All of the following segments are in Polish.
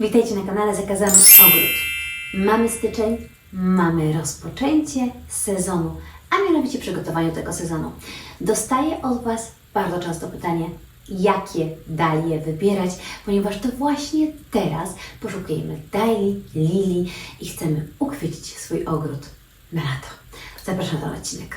Witajcie na kanale Zakazany Ogród. Mamy styczeń, mamy rozpoczęcie sezonu, a mianowicie przygotowanie tego sezonu. Dostaję od Was bardzo często pytanie, jakie dalie wybierać, ponieważ to właśnie teraz poszukujemy dali, lili i chcemy ukwiecić swój ogród na lato. Zapraszam na odcinek.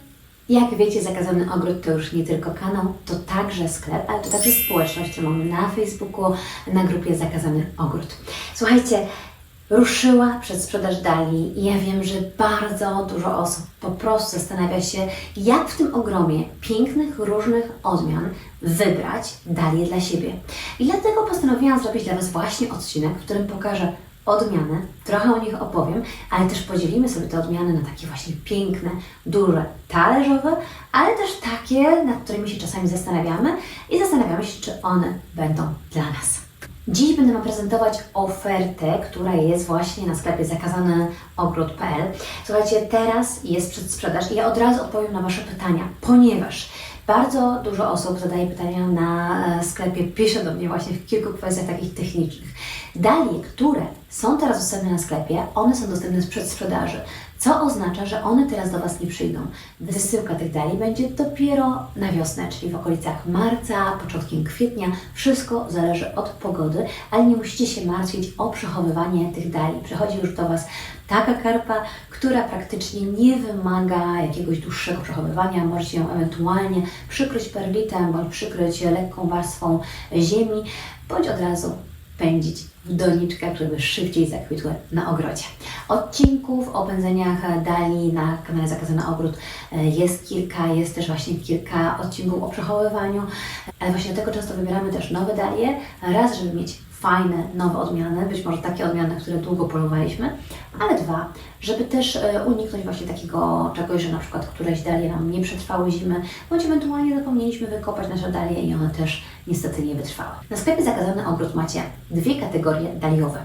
Jak wiecie, Zakazany Ogród to już nie tylko kanał, to także sklep, ale to także społeczność, którą mamy na Facebooku, na grupie Zakazany Ogród. Słuchajcie, ruszyła przedsprzedaż dali i ja wiem, że bardzo dużo osób po prostu zastanawia się, jak w tym ogromie pięknych, różnych odmian wybrać dalię dla siebie. I dlatego postanowiłam zrobić dla Was właśnie odcinek, w którym pokażę odmiany, trochę o nich opowiem, ale też podzielimy sobie te odmiany na takie właśnie piękne, duże, talerzowe, ale też takie, nad którymi się czasami zastanawiamy i zastanawiamy się, czy one będą dla nas. Dziś będę Wam prezentować ofertę, która jest właśnie na sklepie zakazanyogród.pl. Słuchajcie, teraz jest przedsprzedaż i ja od razu odpowiem na Wasze pytania, ponieważ bardzo dużo osób zadaje pytania na e, sklepie, pisze do mnie właśnie w kilku kwestiach takich technicznych. Dalie, które są teraz dostępne na sklepie, one są dostępne z przedsprzedaży, co oznacza, że one teraz do Was nie przyjdą. Wysyłka tych dali będzie dopiero na wiosnę, czyli w okolicach marca, początkiem kwietnia. Wszystko zależy od pogody, ale nie musicie się martwić o przechowywanie tych dali. Przychodzi już do Was taka karpa, która praktycznie nie wymaga jakiegoś dłuższego przechowywania. Możecie ją ewentualnie przykryć perlitem bądź przykryć lekką warstwą ziemi, bądź od razu pędzić w doniczkach, żeby szybciej zakwitły na ogrodzie. Odcinków o pędzeniach dali na kanale Zakazany Ogród e, jest kilka, jest też właśnie kilka odcinków o przechowywaniu, ale właśnie dlatego często wybieramy też nowe dalie, raz, żeby mieć fajne, nowe odmiany, być może takie odmiany, które długo polowaliśmy, ale dwa, żeby też e, uniknąć właśnie takiego czegoś, że na przykład któreś dalie nam nie przetrwały zimy, bądź ewentualnie zapomnieliśmy wykopać nasze dalie i one też niestety nie wytrwały. Na sklepie Zakazany Ogród macie dwie kategorie daliowe.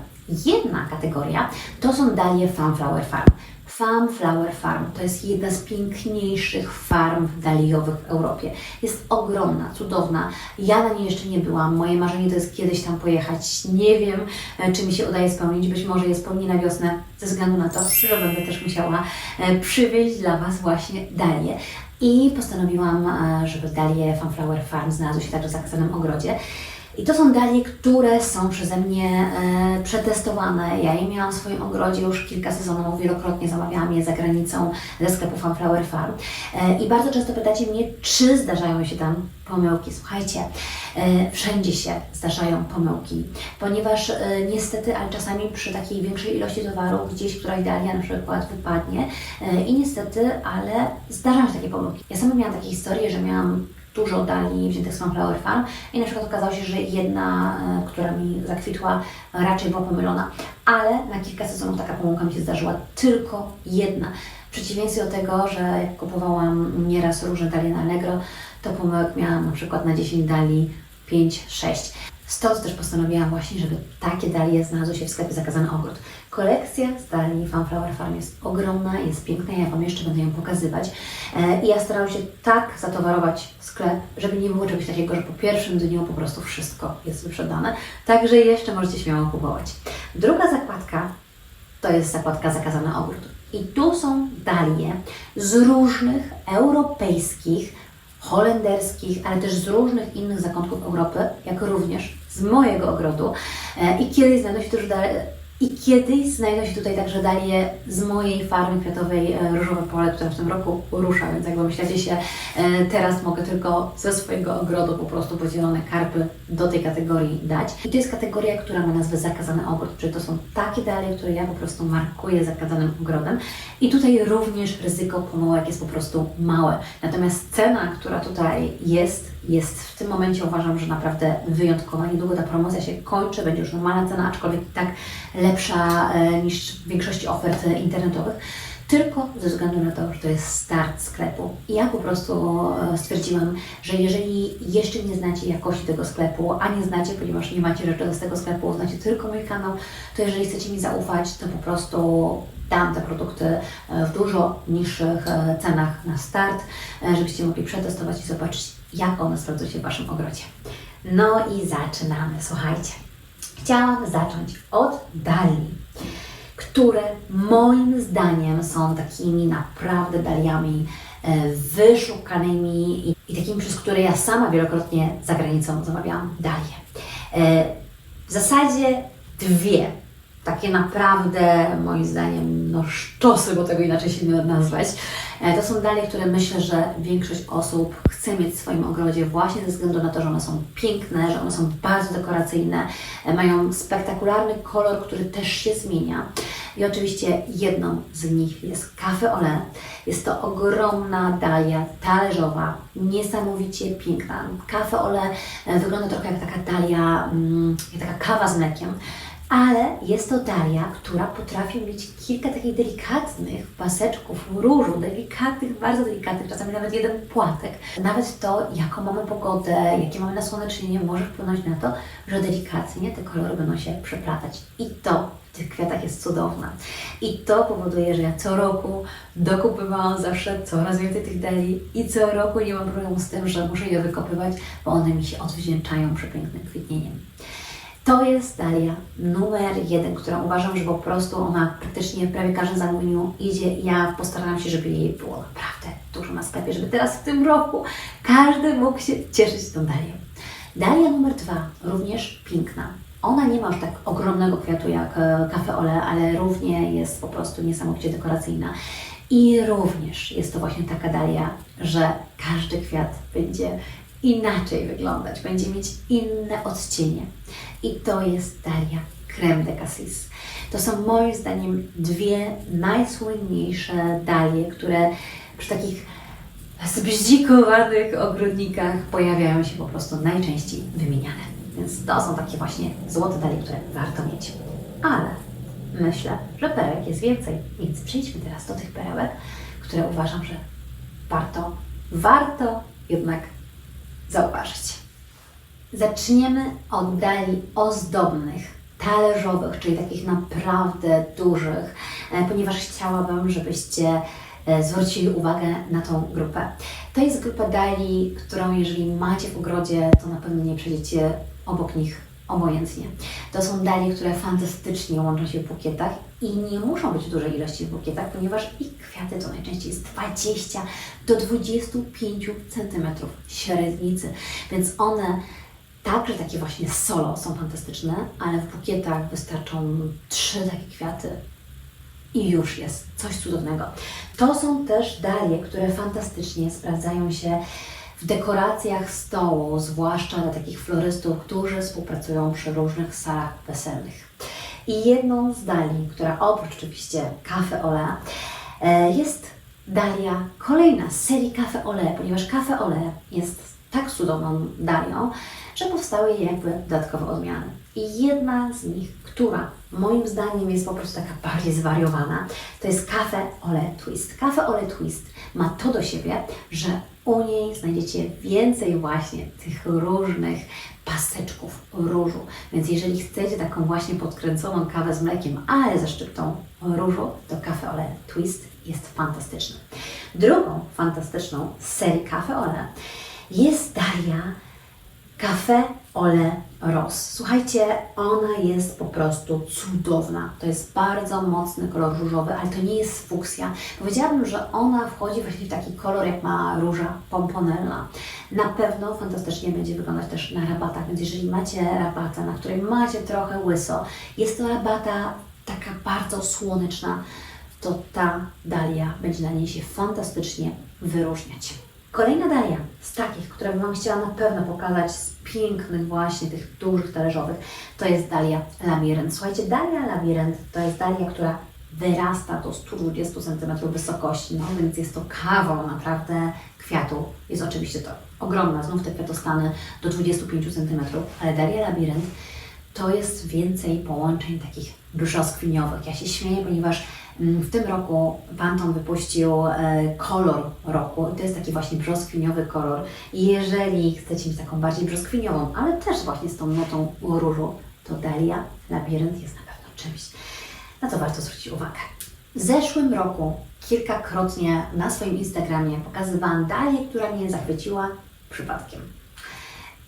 Jedna kategoria to są dalie Funflower Farm. Farm Flower Farm to jest jedna z piękniejszych farm daliowych w Europie. Jest ogromna, cudowna. Ja na niej jeszcze nie byłam. Moje marzenie to jest kiedyś tam pojechać. Nie wiem, e, czy mi się udaje spełnić. Być może je spełni na wiosnę, ze względu na to, że będę też musiała e, przywieźć dla Was właśnie dalie. I postanowiłam, e, żeby dalie Funflower Farm znalazły się także w zakazanym ogrodzie. I to są dalie, które są przeze mnie e, przetestowane. Ja je miałam w swoim ogrodzie już kilka sezonów, wielokrotnie zamawiałam je za granicą ze sklepu Funflower Farm. E, I bardzo często pytacie mnie, czy zdarzają się tam pomyłki. Słuchajcie, e, wszędzie się zdarzają pomyłki, ponieważ e, niestety, ale czasami przy takiej większej ilości towaru gdzieś któraś dalia na przykład wypadnie e, i niestety, ale zdarzają się takie pomyłki. Ja sama miałam takie historie, że miałam dużo dali wziętych z Sunflower Farm i na przykład okazało się, że jedna, e, która mi zakwitła, raczej była pomylona, ale na kilka sezonów taka pomyłka mi się zdarzyła, tylko jedna. W przeciwieństwie do tego, że jak kupowałam nieraz różne dalie na Allegro, to pomyłek miałam na przykład na 10 dali 5-6. Stąd też postanowiłam właśnie, żeby takie dalie znalazły się w sklepie Zakazany Ogród. Kolekcja z dali Funflower Farm jest ogromna, jest piękna, ja Wam jeszcze będę ją pokazywać. E, I ja starałam się tak zatowarować sklep, żeby nie było czegoś takiego, że po pierwszym dniu po prostu wszystko jest wyprzedane. Także jeszcze możecie śmiało kupować. Druga zakładka to jest zakładka Zakazany Ogród. I tu są dalie z różnych europejskich, holenderskich, ale też z różnych innych zakątków Europy, jak również z mojego ogrodu. E, I kiedyś znajdą się też I kiedyś znajdą się tutaj także dalie z mojej farmy kwiatowej e, Różowe Pole, która w tym roku rusza, więc jak myślacie się, e, teraz mogę tylko ze swojego ogrodu po prostu podzielone karpy do tej kategorii dać. I to jest kategoria, która ma nazwę zakazany ogród, czyli to są takie dalie, które ja po prostu markuję zakazanym ogrodem. I tutaj również ryzyko pomyłek jest po prostu małe. Natomiast cena, która tutaj jest, jest w tym momencie uważam, że naprawdę wyjątkowa. Niedługo ta promocja się kończy, będzie już normalna cena, aczkolwiek i tak lepsza e, niż w większości ofert e, internetowych. Tylko ze względu na to, że to jest start sklepu. I ja po prostu e, stwierdziłam, że jeżeli jeszcze nie znacie jakości tego sklepu, a nie znacie, ponieważ nie macie rzeczy z tego sklepu, znacie tylko mój kanał, to jeżeli chcecie mi zaufać, to po prostu dam te produkty w dużo niższych cenach na start, żebyście mogli przetestować i zobaczyć, jak one sprawdzą się w Waszym ogrodzie. No i zaczynamy. Słuchajcie, chciałam zacząć od dali, które moim zdaniem są takimi naprawdę daliami e, wyszukanymi i, i takimi, przez które ja sama wielokrotnie za granicą zamawiałam dalie. E, W zasadzie dwie takie naprawdę, moim zdaniem, no sztosy, bo tego inaczej się nie da nazwać. E, To są dalie, które myślę, że większość osób chce mieć w swoim ogrodzie właśnie ze względu na to, że one są piękne, że one są bardzo dekoracyjne, e, mają spektakularny kolor, który też się zmienia. I oczywiście jedną z nich jest Cafe Ole. Jest to ogromna dalia talerzowa, niesamowicie piękna. Cafe Ole wygląda trochę jak taka dalia, mm, jak taka kawa z mlekiem. Ale jest to dalia, która potrafi mieć kilka takich delikatnych paseczków różu, delikatnych, bardzo delikatnych, czasami nawet jeden płatek. Nawet to, jaką mamy pogodę, jakie mamy nasłonecznienie, może wpłynąć na to, że delikatnie te kolory będą się przeplatać. I to w tych kwiatach jest cudowne. I to powoduje, że ja co roku dokupywałam zawsze coraz więcej tych dali i co roku nie mam problemu z tym, że muszę je wykopywać, bo one mi się odwdzięczają przepięknym kwitnieniem. To jest dalia numer jeden, którą uważam, że po prostu ona praktycznie w prawie każdym zamówieniu idzie. Ja postarałam się, żeby jej było naprawdę dużo na sklepie, żeby teraz w tym roku każdy mógł się cieszyć tą dalią. Dalia numer dwa, również piękna. Ona nie ma aż tak ogromnego kwiatu jak e, Cafe Ole, ale równie jest po prostu niesamowicie dekoracyjna. I również jest to właśnie taka dalia, że każdy kwiat będzie inaczej wyglądać, będzie mieć inne odcienie. I to jest dalia Creme de Cassis. To są moim zdaniem dwie najsłynniejsze dalie, które przy takich zbździkowanych ogrodnikach pojawiają się po prostu najczęściej wymieniane. Więc to są takie właśnie złote dalie, które warto mieć. Ale myślę, że perełek jest więcej, więc przejdźmy teraz do tych perełek, które uważam, że warto, warto jednak zauważyć. Zaczniemy od dali ozdobnych, talerzowych, czyli takich naprawdę dużych, e, ponieważ chciałabym, żebyście e, zwrócili uwagę na tą grupę. To jest grupa dali, którą jeżeli macie w ogrodzie, to na pewno nie przejdziecie obok nich obojętnie. To są dalie, które fantastycznie łączą się w bukietach i nie muszą być duże ilości w bukietach, ponieważ ich kwiaty to najczęściej jest 20 do 25 cm średnicy, więc one Także takie właśnie solo są fantastyczne, ale w bukietach wystarczą trzy takie kwiaty i już jest coś cudownego. To są też dalie, które fantastycznie sprawdzają się w dekoracjach stołu, zwłaszcza dla takich florystów, którzy współpracują przy różnych salach weselnych. I jedną z dali, która oprócz oczywiście Cafe Ole, e, jest dalia kolejna z serii Cafe Ole, ponieważ Cafe Ole jest tak cudowną dalią, że powstały jej jakby dodatkowe odmiany. I jedna z nich, która moim zdaniem jest po prostu taka bardziej zwariowana, to jest Cafe Ole Twist. Cafe Ole Twist ma to do siebie, że u niej znajdziecie więcej właśnie tych różnych paseczków różu. Więc jeżeli chcecie taką właśnie podkręconą kawę z mlekiem, ale ze szczyptą różu, to Cafe Ole Twist jest fantastyczny. Drugą fantastyczną z serii Cafe Ole jest dalia Cafe Ole Ros. Słuchajcie, ona jest po prostu cudowna. To jest bardzo mocny kolor różowy, ale to nie jest fuksja. Powiedziałabym, że ona wchodzi właśnie w taki kolor, jak ma róża pomponella. Na pewno fantastycznie będzie wyglądać też na rabatach, więc jeżeli macie rabatę, na której macie trochę łyso, jest to rabata taka bardzo słoneczna, to ta dalia będzie na niej się fantastycznie wyróżniać. Kolejna dalia z takich, które bym chciała na pewno pokazać, z pięknych właśnie tych dużych talerzowych, to jest dalia labirynt. Słuchajcie, dalia labirynt to jest dalia, która wyrasta do 120 cm wysokości, no więc jest to kawał naprawdę kwiatu. Jest oczywiście to ogromna, znów te kwiatostany do 25 cm, ale dalia labirynt to jest więcej połączeń takich brzoskwiniowych. Ja się śmieję, ponieważ w tym roku Pantone wypuścił e, kolor roku i to jest taki właśnie brzoskwiniowy kolor. Jeżeli chcecie mieć taką bardziej brzoskwiniową, ale też właśnie z tą notą różu, to Dalia Labirynt jest na pewno czymś, na co warto zwrócić uwagę. W zeszłym roku kilkakrotnie na swoim Instagramie pokazywałam Dalię, która mnie zachwyciła przypadkiem.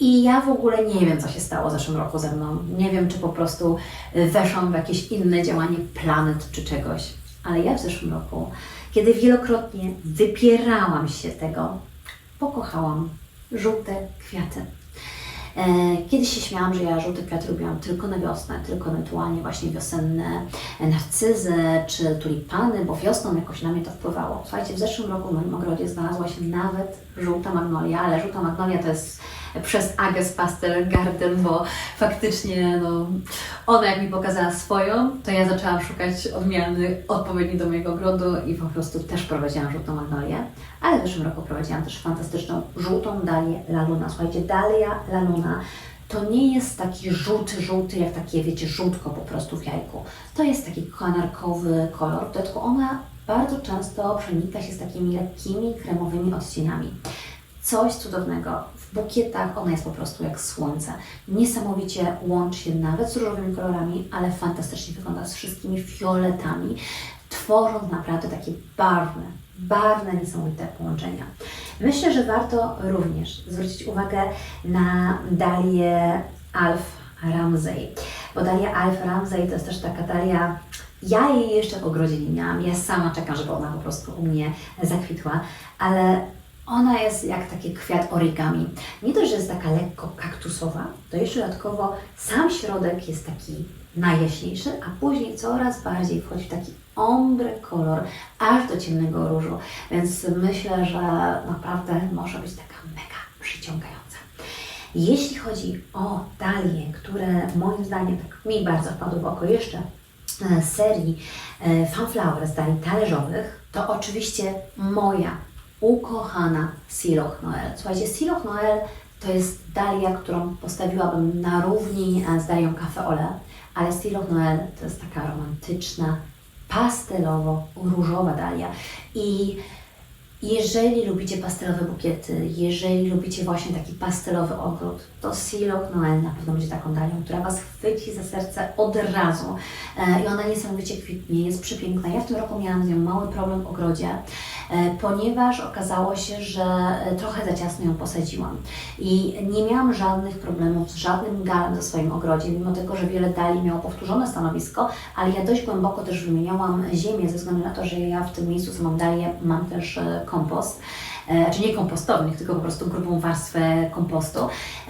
I ja w ogóle nie wiem, co się stało w zeszłym roku ze mną. Nie wiem, czy po prostu y, weszłam w jakieś inne działanie planet czy czegoś. Ale ja w zeszłym roku, kiedy wielokrotnie wypierałam się tego, pokochałam żółte kwiaty. E, Kiedyś się śmiałam, że ja żółte kwiaty lubiłam tylko na wiosnę, tylko ewentualnie właśnie wiosenne narcyzy czy tulipany, bo wiosną jakoś na mnie to wpływało. Słuchajcie, w zeszłym roku w moim ogrodzie znalazła się nawet żółta magnolia, ale żółta magnolia to jest przez Ages Pastel Garden, bo faktycznie no, ona jak mi pokazała swoją, to ja zaczęłam szukać odmiany odpowiedniej do mojego ogrodu i po prostu też prowadziłam żółtą magnolię. Ale w zeszłym roku prowadziłam też fantastyczną żółtą dalię La Luna. Słuchajcie, dalia La Luna to nie jest taki żółty, żółty, jak takie, wiecie, żółtko po prostu w jajku. To jest taki kanarkowy kolor, w dodatku ona bardzo często przenika się z takimi lekkimi, kremowymi odcieniami. Coś cudownego. W bukietach ona jest po prostu jak słońce. Niesamowicie łączy się nawet z różowymi kolorami, ale fantastycznie wygląda z wszystkimi fioletami, tworząc naprawdę takie barwne, barwne, niesamowite połączenia. Myślę, że warto również zwrócić uwagę na dalię Alf Ramsey, bo dalia Alf Ramsey to jest też taka dalia ja jej jeszcze w ogrodzie nie miałam. Ja sama czekam, żeby ona po prostu u mnie zakwitła, ale ona jest jak taki kwiat origami. Nie dość, że jest taka lekko kaktusowa, to jeszcze dodatkowo sam środek jest taki najjaśniejszy, a później coraz bardziej wchodzi w taki ombre kolor, aż do ciemnego różu. Więc myślę, że naprawdę może być taka mega przyciągająca. Jeśli chodzi o dalie, które moim zdaniem tak mi bardzo wpadły w oko jeszcze e, serii e, Funflower z dalii talerzowych, to oczywiście moja ukochana Siloch Noel. Słuchajcie, Siloch Noel to jest dalia, którą postawiłabym na równi z dalią Cafe Ole, ale Siloch Noel to jest taka romantyczna, pastelowo-różowa dalia. I jeżeli lubicie pastelowe bukiety, jeżeli lubicie właśnie taki pastelowy ogród, to Siloch Noel na pewno będzie taką dalią, która Was chwyci za serce od razu. E, I ona niesamowicie kwitnie, jest przepiękna. Ja w tym roku miałam z nią mały problem w ogrodzie, e, ponieważ okazało się, że e, trochę za ciasno ją posadziłam. I nie miałam żadnych problemów z żadnym galem ze swoim ogrodzie, mimo tego, że wiele dali miało powtórzone stanowisko, ale ja dość głęboko też wymieniałam ziemię, ze względu na to, że ja w tym miejscu, co mam dalię, mam też kompost. E, czy nie kompostownik, tylko po prostu grubą warstwę kompostu.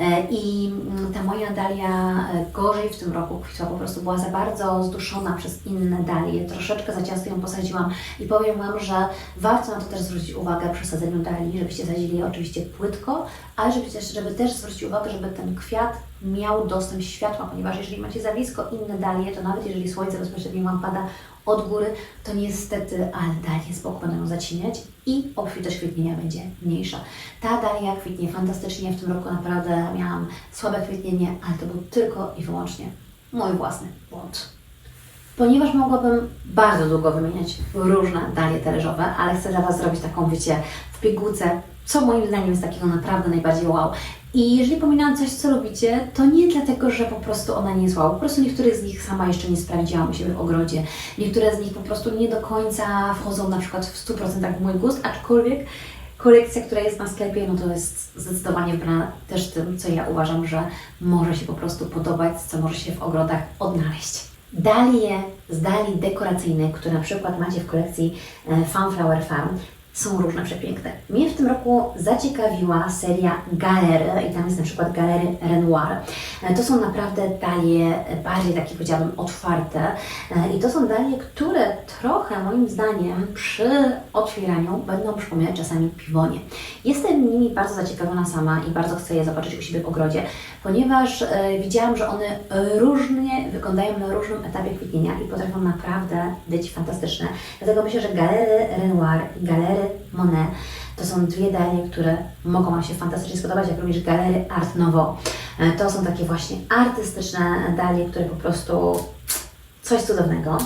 E, I mm, ta moja dalia e, gorzej w tym roku kwitła, po prostu była za bardzo zduszona przez inne dalie. Troszeczkę za ciasto ją posadziłam i powiem Wam, że warto na to też zwrócić uwagę przy sadzeniu dalii, żebyście sadzili oczywiście płytko, ale żeby też, żeby też zwrócić uwagę, żeby ten kwiat miał dostęp światła, ponieważ jeżeli macie za blisko inne dalie, to nawet jeżeli słońce bezpośrednio Wam pada od góry, to niestety, ale dalie z boku będą ją zacinać i obfitość kwitnienia będzie mniejsza. Ta dalia kwitnie fantastycznie, w tym roku naprawdę miałam słabe kwitnienie, ale to był tylko i wyłącznie mój własny błąd. Ponieważ mogłabym bardzo długo wymieniać różne dalie talerzowe, ale chcę dla Was zrobić taką, wiecie, w pigułce, co moim zdaniem jest takiego naprawdę najbardziej wow. I jeżeli pominęłam coś, co lubicie, to nie dlatego, że po prostu ona nie jest wow. Po prostu niektóre z nich sama jeszcze nie sprawdziłam u siebie w ogrodzie. Niektóre z nich po prostu nie do końca wchodzą na przykład w 100% w mój gust, aczkolwiek kolekcja, która jest na sklepie, no to jest zdecydowanie wbrana też tym, co ja uważam, że może się po prostu podobać, co może się w ogrodach odnaleźć. Dalie z dali dekoracyjnych, które na przykład macie w kolekcji e, Funflower Farm, są różne, przepiękne. Mnie w tym roku zaciekawiła seria Galery i tam jest na przykład Galery Renoir. E, To są naprawdę dalie e, bardziej takie powiedziałabym otwarte E, i to są dalie, które trochę moim zdaniem przy otwieraniu będą przypominać czasami piwonie. Jestem nimi bardzo zaciekawiona sama i bardzo chcę je zobaczyć u siebie w ogrodzie, ponieważ widziałam, że one różnie wyglądają na różnym etapie kwitnienia i potrafią naprawdę być fantastyczne. Dlatego myślę, że Galery Renoir i Galery Monet to są dwie dalie, które mogą Wam się fantastycznie spodobać, jak również Galery Art Nouveau. E, To są takie właśnie artystyczne dalie, które po prostu coś cudownego.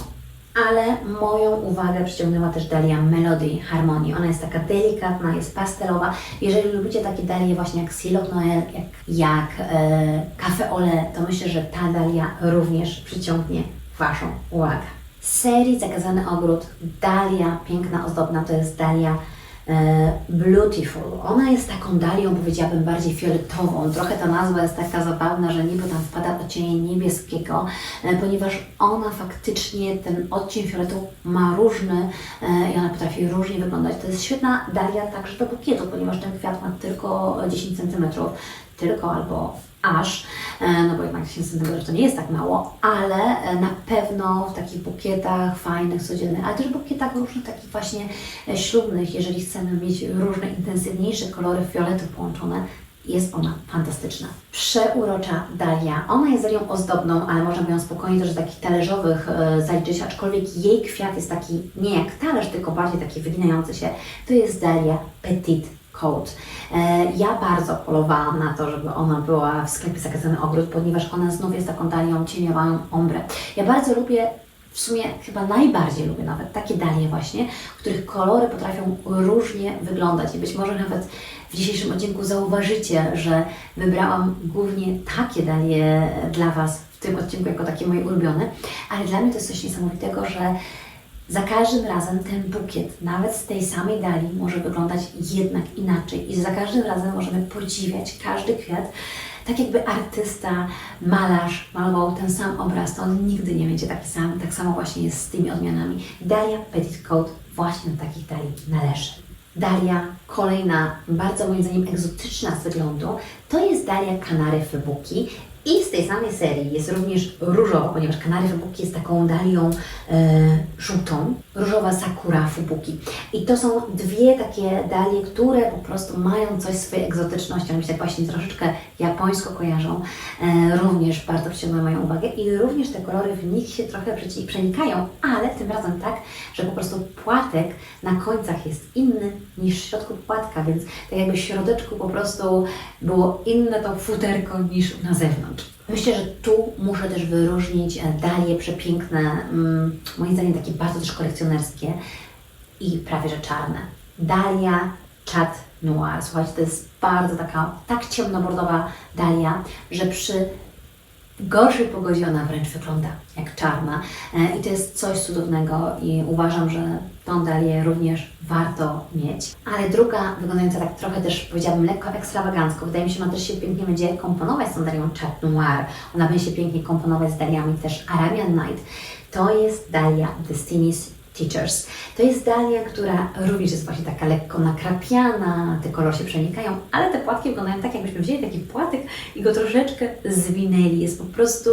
Ale moją uwagę przyciągnęła też dalia Melody Harmonii. Ona jest taka delikatna, jest pastelowa. Jeżeli lubicie takie dalie właśnie jak Silok Noel, jak, jak e, Cafe Ole, to myślę, że ta dalia również przyciągnie Waszą uwagę. Serii Zakazany Ogród, dalia piękna, ozdobna, to jest dalia Beautiful. Ona jest taką dalią, powiedziałabym, bardziej fioletową. Trochę ta nazwa jest taka zabawna, że niby tam wpada odcień niebieskiego, e, ponieważ ona faktycznie, ten odcień fioletu ma różny e, i ona potrafi różnie wyglądać. To jest świetna dalia także do bukietu, ponieważ ten kwiat ma tylko 10 cm, tylko albo aż, e, no bo jednak 10 cm to nie jest tak mało, ale e, na pewno w takich bukietach fajnych, codziennych, ale też bukietach różnych takich właśnie e, ślubnych, jeżeli chcemy mieć różne intensywniejsze kolory fioletów połączone, jest ona fantastyczna. Przeurocza dalia. Ona jest dalią ozdobną, ale można by ją spokojnie też z takich talerzowych e, zaliczyć, aczkolwiek jej kwiat jest taki nie jak talerz, tylko bardziej taki wyginający się. To jest dalia Petit Coat. E, ja bardzo polowałam na to, żeby ona była w sklepie Zakazany Ogród, ponieważ ona znów jest taką dalią cieniowaną ombre. Ja bardzo lubię w sumie chyba najbardziej lubię nawet takie dalie właśnie, których kolory potrafią różnie wyglądać i być może nawet w dzisiejszym odcinku zauważycie, że wybrałam głównie takie dalie dla Was w tym odcinku jako takie moje ulubione, ale dla mnie to jest coś niesamowitego, że za każdym razem ten bukiet, nawet z tej samej dali, może wyglądać jednak inaczej i za każdym razem możemy podziwiać każdy kwiat, tak jakby artysta, malarz malował ten sam obraz, to on nigdy nie będzie taki sam. Tak samo właśnie jest z tymi odmianami. Dalia Petit Coat właśnie do takich dali należy. Dalia, kolejna, bardzo moim zdaniem egzotyczna z wyglądu, to jest Dalia Kanary Fubuki. I z tej samej serii jest również różowa, ponieważ Kanary Fubuki jest taką dalią e, żółtą, różowa Sakura Fubuki. I to są dwie takie dalie, które po prostu mają coś swojej egzotyczności, one się tak właśnie troszeczkę japońsko kojarzą, e, również bardzo przyciągają moją uwagę i również te kolory w nich się trochę przenikają, ale tym razem tak, że po prostu płatek na końcach jest inny niż w środku płatka, więc tak jakby w środeczku po prostu było inne to futerko niż na zewnątrz. Myślę, że tu muszę też wyróżnić e, dalie przepiękne, mm, moim zdaniem takie bardzo też kolekcjonerskie i prawie że czarne. Dalia Chat Noir. Słuchajcie, to jest bardzo taka, tak ciemnobordowa dalia, że przy gorszej pogodzie ona wręcz wygląda jak czarna. E, I to jest coś cudownego i uważam, że tą dalię również warto mieć. Ale druga, wyglądająca tak trochę też, powiedziałabym, lekko ekstrawagancko, wydaje mi się, ona też się pięknie będzie komponować z tą dalią Chat Noir. Ona będzie się pięknie komponować z daliami też Arabian Night. To jest dalia Destiny's Teachers. To jest dalia, która również jest właśnie taka lekko nakrapiana, te kolory się przenikają, ale te płatki wyglądają tak, jakbyśmy wzięli taki płatek i go troszeczkę zwinęli. Jest po prostu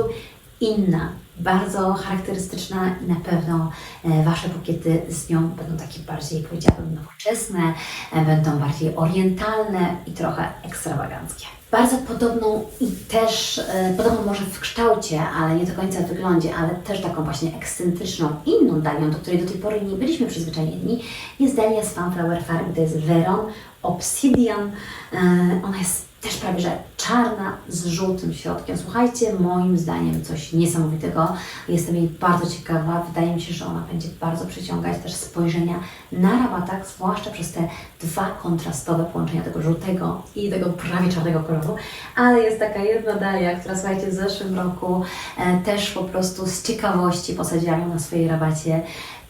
inna, bardzo charakterystyczna i na pewno e, Wasze bukiety z nią będą takie bardziej, powiedziałabym, nowoczesne, e, będą bardziej orientalne i trochę ekstrawaganckie. Bardzo podobną i też, e, podobną może w kształcie, ale nie do końca w wyglądzie, ale też taką właśnie ekscentryczną, inną dalią, do której do tej pory nie byliśmy przyzwyczajeni, jest dalia z Funflower Farm, to jest Veron Obsidian. E, Ona jest też prawie że czarna z żółtym środkiem. Słuchajcie, moim zdaniem coś niesamowitego. Jestem jej bardzo ciekawa. Wydaje mi się, że ona będzie bardzo przyciągać też spojrzenia na rabatach, zwłaszcza przez te dwa kontrastowe połączenia tego żółtego i tego prawie czarnego koloru. Ale jest taka jedna dalia, która słuchajcie, w zeszłym roku e, też po prostu z ciekawości posadziłam na swojej rabacie.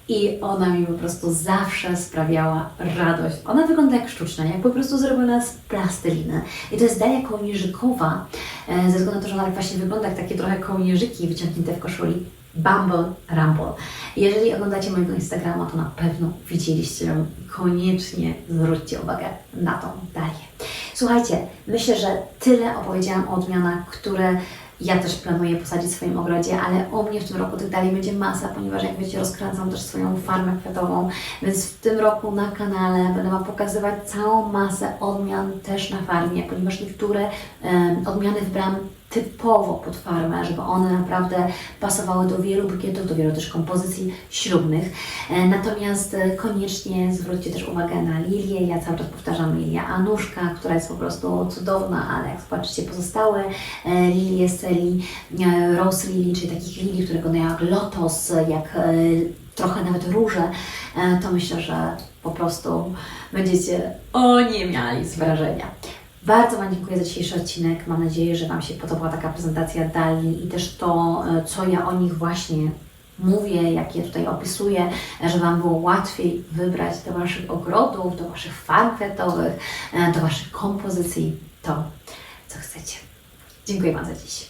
I ona mi po prostu zawsze sprawiała radość. Ona wygląda jak sztuczna, jak po prostu zrobiona z plasteliny. I to jest Dalia Kołnierzykowa, e, ze względu na to, że ona właśnie wygląda jak takie trochę kołnierzyki wyciągnięte w koszuli. Bumble Rumble. Jeżeli oglądacie mojego Instagrama, to na pewno widzieliście ją. Koniecznie zwróćcie uwagę na tą Dalię. Słuchajcie, myślę, że tyle opowiedziałam o odmianach, które ja też planuję posadzić w swoim ogrodzie, ale u mnie w tym roku tych dalej będzie masa, ponieważ jak wiecie, rozkręcam też swoją farmę kwiatową, więc w tym roku na kanale będę Wam pokazywać całą masę odmian też na farmie, ponieważ niektóre em, odmiany wybrałam typowo pod farmę, żeby one naprawdę pasowały do wielu bukietów, do wielu też kompozycji ślubnych. E, Natomiast e, koniecznie zwróćcie też uwagę na lilię. Ja cały czas powtarzam lilia Anuszka, która jest po prostu cudowna, ale jak zobaczycie pozostałe e, lilie z e, Rose Lily, czyli takich lilii, które wyglądają jak lotos, jak trochę nawet róże, to myślę, że po prostu będziecie oniemiali z wrażenia. Bardzo Wam dziękuję za dzisiejszy odcinek. Mam nadzieję, że Wam się podobała taka prezentacja Dali i też to, e, co ja o nich właśnie mówię, jak je tutaj opisuję, e, żeby Wam było łatwiej wybrać do Waszych ogrodów, do Waszych farm kwiatowych, e, do Waszych kompozycji to, co chcecie. Dziękuję Wam za dziś.